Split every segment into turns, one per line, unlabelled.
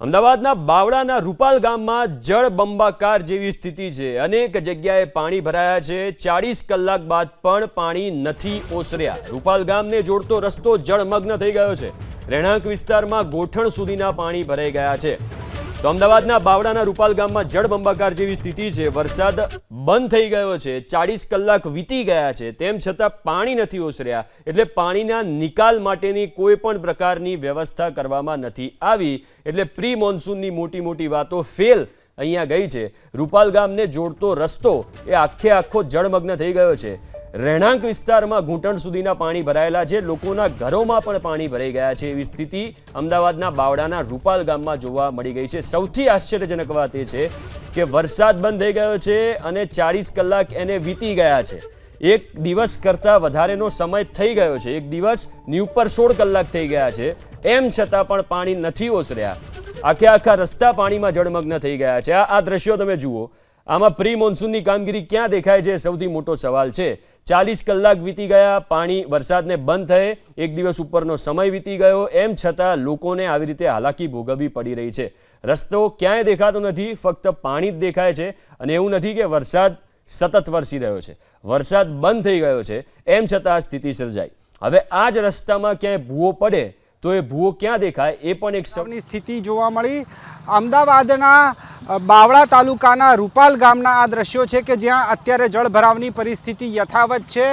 અમદાવાદના બાવળાના રૂપાલ ગામમાં જળબંબાકાર જેવી સ્થિતિ છે. અનેક જગ્યાએ પાણી ભરાયા છે. ચાળીસ કલાક બાદ પણ પાણી નથી ઓસર્યા. રૂપાલ ગામને જોડતો રસ્તો જળમગ્ન થઈ ગયો છે. રહેણાંક વિસ્તારમાં ગોઠણ સુધીના પાણી ભરાઈ ગયા છે. તો અમદાવાદના બાવડાના રૂપાલ ગામમાં જળબંબાકાર જેવી સ્થિતિ છે. વરસાદ બંધ થઈ ગયો છે. ચાળીસ કલાક વીતી ગયા છે. તેમ છતાં પાણી નથી ઓસર્યા. એટલે પાણીના નિકાલ માટેની કોઈ પણ પ્રકારની વ્યવસ્થા કરવામાં નથી આવી. એટલે પ્રી મોન્સૂનની મોટી મોટી વાતો ફેલ અહીંયા ગઈ છે. રૂપાલ ગામને જોડતો રસ્તો એ આખે આખો જળમગ્ન થઈ ગયો છે. રહેણાંક વિસ્તારમાં ઘૂંટણ સુધીના પાણી ભરાયેલા છે. લોકોના ઘરોમાં પણ પાણી ભરાઈ ગયા છે. એવી સ્થિતિ અમદાવાદના બાવડાના રૂપાલ ગામમાં જોવા મળી ગઈ છે. સૌથી આશ્ચર્યજનક વાત એ છે કે વરસાદ બંધ થઈ ગયો છે અને ચાળીસ કલાક એને વીતી ગયા છે. એક દિવસ કરતાં વધારેનો સમય થઈ ગયો છે. એક દિવસની ઉપર સોળ કલાક થઈ ગયા છે. એમ છતાં પણ પાણી નથી ઓસર્યા. આખે આખા રસ્તા પાણીમાં જળમગ્ન થઈ ગયા છે. આ દ્રશ્યો તમે જુઓ. આમાં પ્રી મોન્સૂનની કામગીરી ક્યાં દેખાય છે? સૌથી મોટો સવાલ છે. ચાલીસ કલાક વીતી ગયા, પાણી, વરસાદને બંધ થયે, એક દિવસ ઉપરનો સમય વીતી ગયો, એમ છતાં લોકોને આવી રીતે હાલાકી ભોગવવી પડી રહી છે. રસ્તો ક્યાંય દેખાતો નથી, ફક્ત પાણી જ દેખાય છે અને એવું નથી કે વરસાદ સતત વરસી રહ્યો છે. વરસાદ બંધ થઈ ગયો છે, એમ છતાં સ્થિતિ સર્જાઈ. હવે આ જ રસ્તામાં ક્યાંય ભૂવો પડે, તો એ ભૂવો ક્યાં દેખાય? એ પણ એક
સૌની સ્થિતિ જોવા મળી. અમદાવાદના બાવળા તાલુકાના રૂપાલ ગામના આ દ્રશ્યો છે કે જ્યાં અત્યારે જળભરાવની પરિસ્થિતિ યથાવત છે.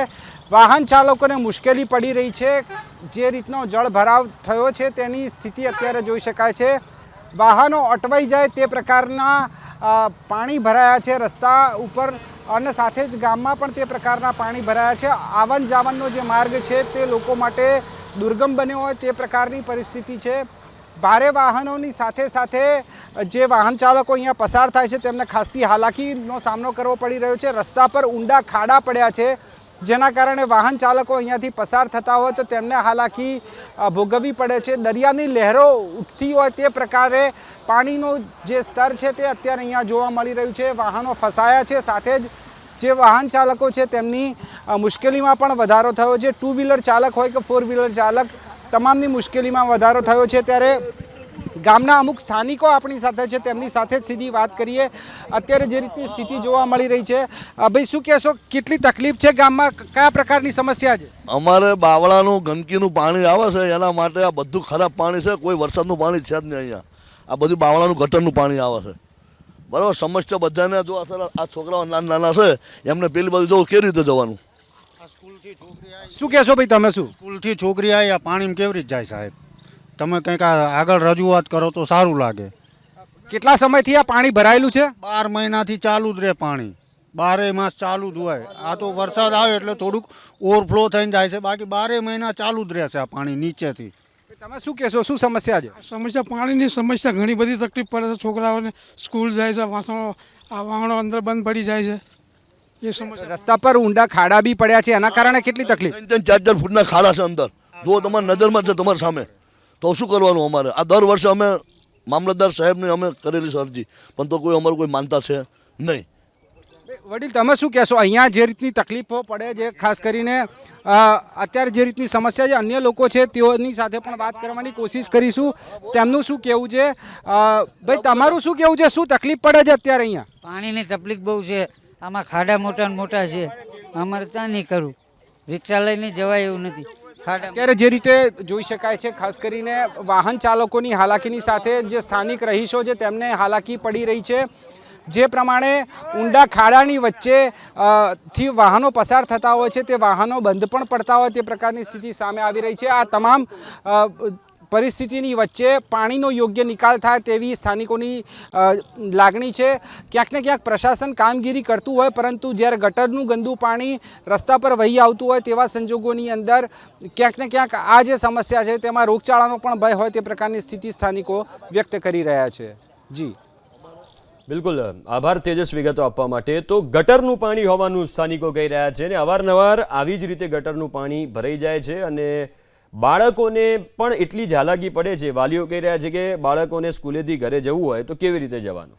વાહન ચાલકોને મુશ્કેલી પડી રહી છે. જે રીતનો જળભરાવ થયો છે તેની સ્થિતિ અત્યારે જોઈ શકાય છે. વાહનો અટવાઈ જાય તે પ્રકારના પાણી ભરાયા છે રસ્તા ઉપર અને સાથે જ ગામમાં પણ તે પ્રકારના પાણી ભરાયા છે. આવન જાવનનો જે માર્ગ છે તે લોકો માટે દુર્ગમ બન્યો હોય તે પ્રકારની પરિસ્થિતિ છે. ભારે વાહનોની સાથે સાથે જે વાહન ચાલકો અહીંયા પસાર થાય છે તેમને ખાસી હાલાકીનો સામનો કરવો પડી રહ્યો છે. રસ્તા પર ઊંડા ખાડા પડ્યા છે. જેના કારણે વાહન ચાલકો અહીંયાથી પસાર થતા હોય તો તેમને હાલાકી ભોગવવી પડે છે. દરિયાની લહેરો ઉઠતી હોય તે પ્રકારે પાણીનું જે સ્તર છે તે અત્યારે અહીંયા જોવા મળી રહ્યું છે. વાહનો ફસાયા છે. સાથે જ જે વાહન ચાલકો છે તેમની મુશ્કેલીમાં પણ વધારો થયો છે. ટુ વ્હીલર ચાલક હોય કે ફોર વ્હીલર ચાલક, તમામની મુશ્કેલીમાં વધારો થયો છે. ત્યારે ગામના અમુક સ્થાનિકો આપણી સાથે છે તેમની સાથે જ સીધી વાત કરીએ. અત્યારે જે રીતની સ્થિતિ જોવા મળી રહી છે ભાઈ શું કહેશો કેટલી તકલીફ છે ગામમાં? કયા પ્રકારની સમસ્યા છે?
અમારે બાવળાનું ગંદકીનું પાણી આવે છે એના માટે આ બધું ખરાબ પાણી છે કોઈ વરસાદનું પાણી છે જ નહીં અહીંયા. આ બધું બાવળાનું ગટરનું પાણી આવે છે. બરાબર સમસ્યા બધાને જો અસર આ છોકરાઓ નાના નાના છે એમને પેલી બાજુ જવું કેવી રીતે જવાનું?
શું કહેશો ભાઈ તમે શું?
સ્કૂલથી છોકરી આવી આ પાણીમાં કેવી રીતે જાય સાહેબ? તમે કંઈક આગળ રજૂઆત કરો તો સારું લાગે.
કેટલા સમયથી આ પાણી ભરાયેલું છે?
બાર મહિનાથી ચાલુ જ રહે પાણી. બારે માસ ચાલુ જ હોય. આ તો વરસાદ આવે એટલે થોડુંક ઓવરફ્લો થઈને જાય છે. બાકી બારે મહિના ચાલુ જ રહેશે આ પાણી નીચેથી.
તમે શું કહેશો? શું સમસ્યા છે?
સમસ્યા પાણીની સમસ્યા ઘણી બધી તકલીફ પડે છે. છોકરાઓને સ્કૂલ જાય છે વાસણો આ વાહણો અંદર બંધ પડી જાય છે. એ સમસ્યા.
રસ્તા પર ઊંડા ખાડા બી પડ્યા છે. એના કારણે કેટલી તકલીફ?
ત્રણ ચાર ચાર ફૂટના ખાડા છે અંદર. જો તમારી નજરમાં છે તમારી સામે. તો શું કરવાનું અમારે? આ દર વર્ષે અમે મામલતદાર સાહેબને અમે કરેલી અરજી. પણ તો કોઈ અમારું કોઈ માનતા છે નહીં.
વડીલ તમે શું કહેશો? અહીંયા જે રીતની તકલીફો પડે છે ખાસ કરીને અત્યારે જે રીતની સમસ્યા છે અન્ય લોકો છે તેઓની સાથે પણ વાત કરવાની કોશિશ કરીશું. તેમનું શું કહેવું છે? ભાઈ તમારું શું કહેવું છે? શું તકલીફ પડે છે અત્યારે અહીંયા?
પાણીની તકલીફ બહુ છે. આમાં ખાડા મોટા મોટા છે. અમારે ત્યાં નહીં કરવું રિક્ષા લઈને જવાય એવું નથી.
અત્યારે જે રીતે જોઈ શકાય છે, ખાસ કરીને વાહન ચાલકોની હાલાકીની સાથે જે સ્થાનિક રહીશો છે, તેમને હાલાકી પડી રહી છે. જે પ્રમાણે ઊંડા ખાડાની વચ્ચે થી વાહનો પસાર થતા હોય છે, તે વાહનો બંધ પણ પડતા હોય, તે પ્રકારની સ્થિતિ સામે આવી રહી છે. આ તમામ પરિસ્થિતિની વચ્ચે પાણીનો યોગ્ય નિકાલ થાય તેવી સ્થાનિકોની લાગણી છે. ક્યાંક ને ક્યાંક પ્રશાસન કામગીરી કરતું હોય, પરંતુ જ્યારે ગટરનું ગંદુ પાણી રસ્તા પર વહી આવતું હોય તેવા સંજોગોની અંદર ક્યાંક ને ક્યાંક આ જે સમસ્યા છે તેમાં રોગચાળાનો પણ ભય હોય તે પ્રકારની સ્થિતિ સ્થાનિકો વ્યક્ત કરી રહ્યા છે. જી.
બિલકુલ. આભાર તેજસ વિગતો આપવા માટે. તો ગટરનું પાણી હોવાનું સ્થાનિકો કહી રહ્યા છે અને અવારનવાર આવી જ રીતે ગટરનું પાણી ભરાઈ જાય છે અને બાળકોને પણ એટલી જ પડે છે, વાલીઓ કહી રહ્યા છે કે બાળકોને સ્કૂલેથી ઘરે જવું હોય તો કેવી રીતે જવાનું?